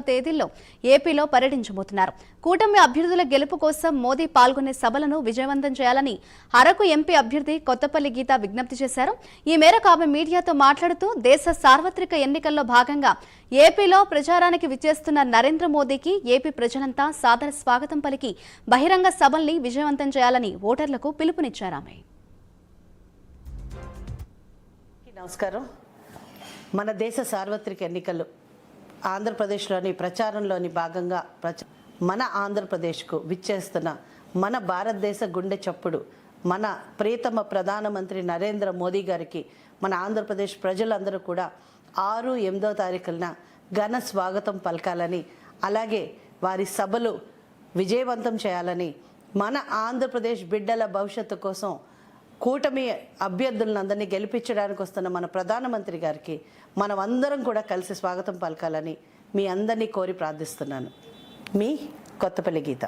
తేదీల్లో ఏపీలో పర్యటించబోతున్నారు. కూటమి అభ్యర్థుల గెలుపు కోసం మోదీ పాల్గొనే సభలను విజయవంతం చేయాలని అరకు ఎంపీ అభ్యర్థి కొత్తపల్లి గీత విజ్ఞప్తి చేశారు. ఈ మేరకు ఆమె మీడియాతో మాట్లాడుతూ దేశ సార్వత్రిక ఎన్నికల్లో భాగంగా ఏపీలో ప్రచారానికి విచ్చేస్తున్న నరేంద్ర మోదీకి ఏపీ ప్రజలంతా సాదర స్వాగతం పలికి బహిరంగ సభల్ని విజయవంతం చేయాలని ఓటర్లకు పిలుపునిచ్చారామే నమస్కారం. మన దేశ సార్వత్రిక ఎన్నికలు ఆంధ్రప్రదేశ్లోని ప్రచారంలోని భాగంగా ప్రచ మన ఆంధ్రప్రదేశ్కు విచ్చేస్తున్న మన భారతదేశ గుండె చప్పుడు మన ప్రియతమ ప్రధానమంత్రి నరేంద్ర మోదీ గారికి మన ఆంధ్రప్రదేశ్ ప్రజలందరూ కూడా ఆరు ఎనిమిదో తారీఖున ఘన స్వాగతం పలకాలని అలాగే వారి సభలు విజయవంతం చేయాలని మన ఆంధ్రప్రదేశ్ బిడ్డల భవిష్యత్తు కోసం కూటమి అభ్యర్థులందరినీ గెలిపించడానికి వస్తున్న మన ప్రధానమంత్రి గారికి మనం అందరం కూడా కలిసి స్వాగతం పలకాలని మీ అందరినీ కోరి ప్రార్థిస్తున్నాను. మీ కొత్తపల్లి గీత.